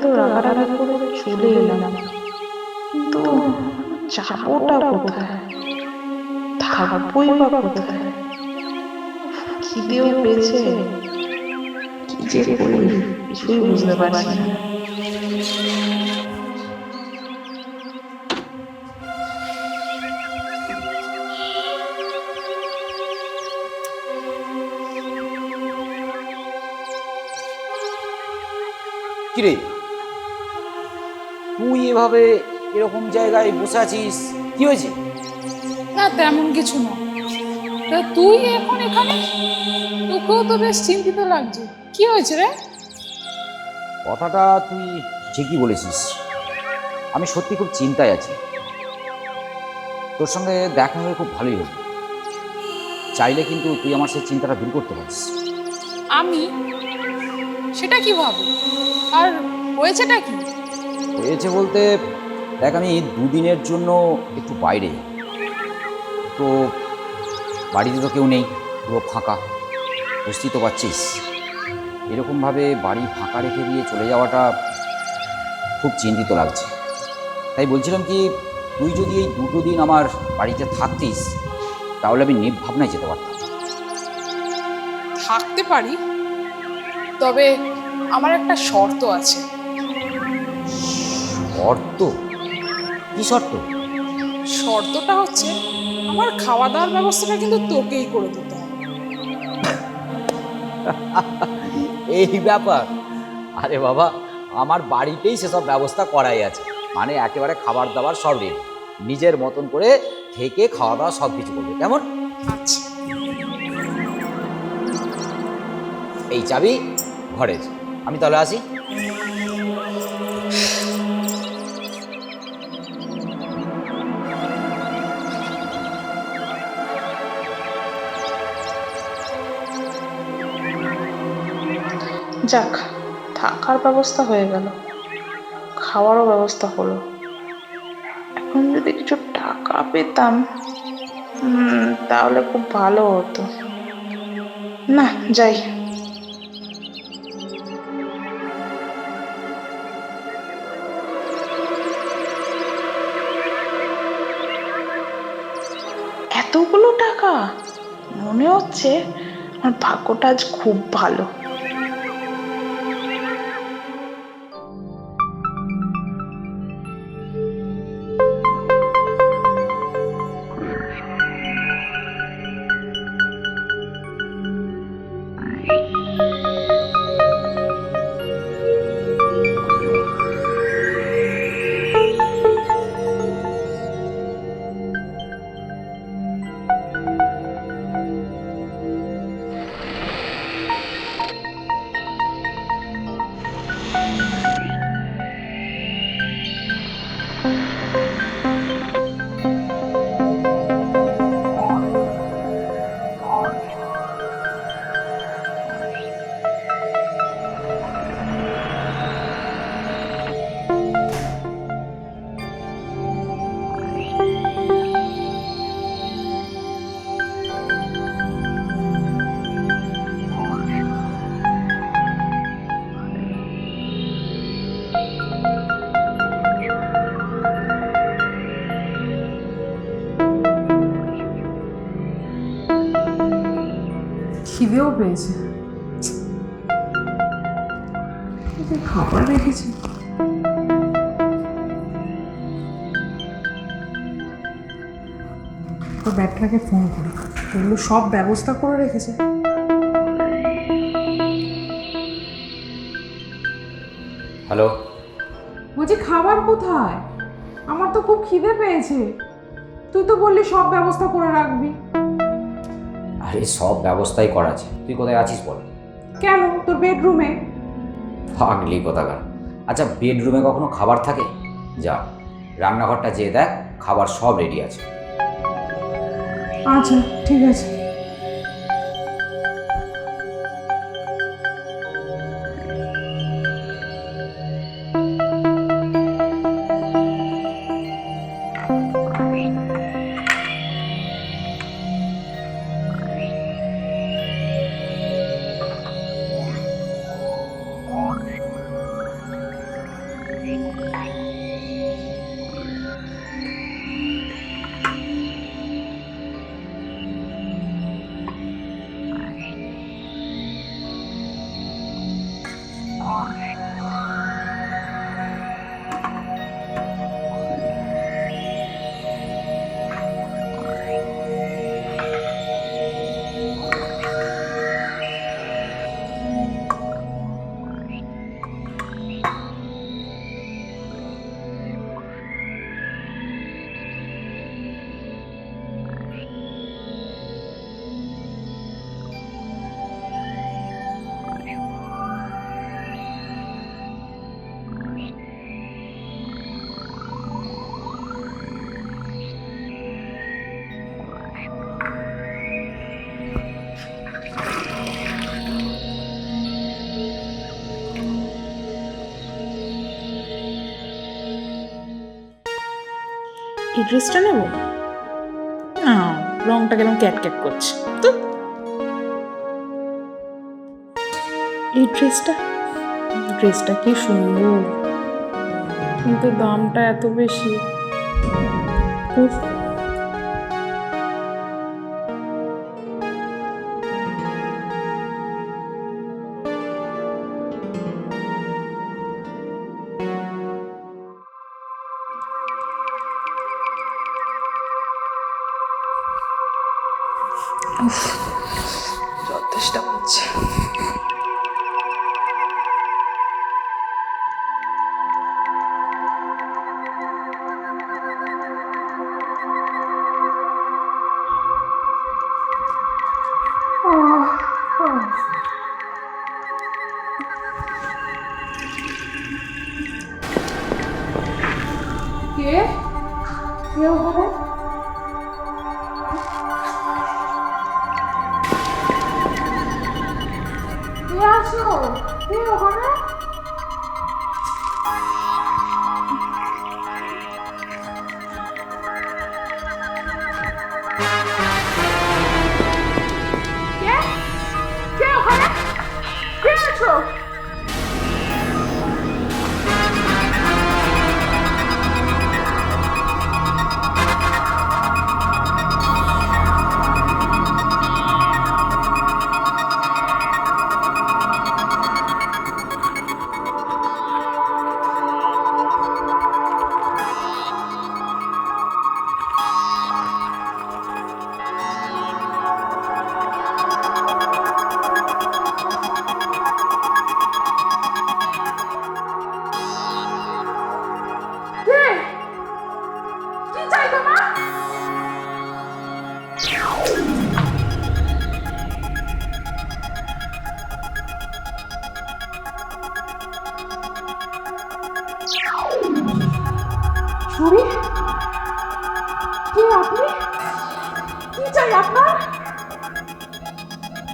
বাড়ি থেকে তো রাগারাগি করে চলে এলাম। কিন্তু যাবোটা কোথায়? থাকবোই বা কোথায়? খিদেও পেয়েছে? কি যে করি, কিছুই বুঝতে পারছি না। কিরে? তুই এভাবে এরকম জায়গায় বসে আছিস? কি হয়েছে? না তেমন কিছু না। তা তুই এখন এখানে? তোকেও তো বেশ চিন্তিত লাগছে। কি হয়েছে রে? কথাটা তুই ঠিকই বলেছিস। আমি সত্যি খুব চিন্তায় আছি। তোর সঙ্গে দেখা হয়ে খুব ভালোই হলো। চাইলে কিন্তু তুই আমার সেই চিন্তাটা দূর করতে পারিস। আমি? সেটা কীভাবে আর হয়েছেটা কি? হয়েছে বলতে, দেখ আমি দুদিনের জন্য একটু বাইরে। তো বাড়িতে তো কেউ নেই, পুরো ফাঁকা। বুঝতেই তো পারছিস। এরকমভাবে বাড়ি ফাঁকা রেখে দিয়ে চলে যাওয়াটা খুব চিন্তিত লাগছে। তাই বলছিলাম কি, তুই যদি এই দুটো দিন আমার বাড়িতে থাকতিস, তাহলে আমি নির্ভাবনায় যেতে পারতাম। থাকতে পারি, তবে আমার একটা শর্ত আছে। শর্ত? কি শর্ত? শর্তটা হচ্ছে আমার খাওয়া দাওয়ার ব্যবস্থাটা কিন্তু তোকেই করে দিতে হবে। এই ব্যাপার? আরে বাবা আমার বাড়িতেই সেসব ব্যবস্থা করাই আছে। মানে একেবারে খাবার দাবার সব রেডি নিজের মতন করে থেকে খাওয়া দাওয়া সব কিছু করবে কেমন? আচ্ছা। এই চাবি ঘরে আমি তাহলে আসি। যাক, থাকার ব্যবস্থা হয়ে গেল। খাওয়ারও ব্যবস্থা হলো। এখন যদি কিছু টাকা পেতাম তাহলে খুব ভালো হতো। না, যাই। এতগুলো টাকা? মনে হচ্ছে আমার ভাগ্যটা আজ খুব ভালো। খিদেও পেয়েছে। খাবার রেখেছি। তো ব্যাগটাকে ফোন করি। এগুলো সব ব্যবস্থা করে রেখেছে। হ্যালো? বলছি খাবার কোথায়? আমার তো খুব খিদে পেয়েছে। তুই তো বললি সব ব্যবস্থা করে রাখবি। আরে সব ব্যবস্থাই করা আছে। তুই কোথায় আছিস বল? কেন? তোর বেডরুমে পাগলি কোথাকার। আচ্ছা বেডরুমে কখনো খাবার থাকে? যা রান্নাঘরটা যেয়ে দেখ খাবার সব রেডি আছে। আচ্ছা ঠিক আছে। এই ড্রেসটা নেব? রংটা কেমন ক্যাট ক্যাট করছে। তো? এই ড্রেসটা? ড্রেসটা কি সুন্দর। কিন্তু দামটা এত বেশি। উফ, কে ওখানে কে আছো কে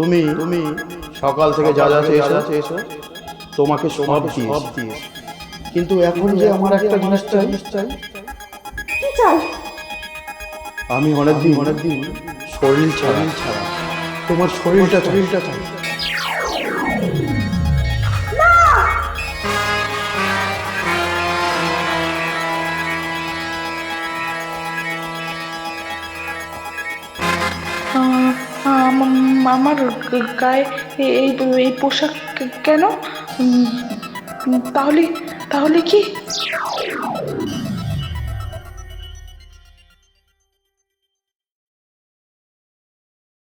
তুমি তুমি সকাল থেকে যা যা চেয়েছো চেয়েছো তোমাকে সব সব দিয়ে কিন্তু এখন যে আমার একটা জিনিস চাই চাই কি চাই? আমি অনেকদিন অনেকদিন শরীর ছাড়া। ছাড়া। তোমার শরীরটা শরীরটা চাই। আমার গায়ে এই এই পোশাক কেন? তাহলে তাহলে কি?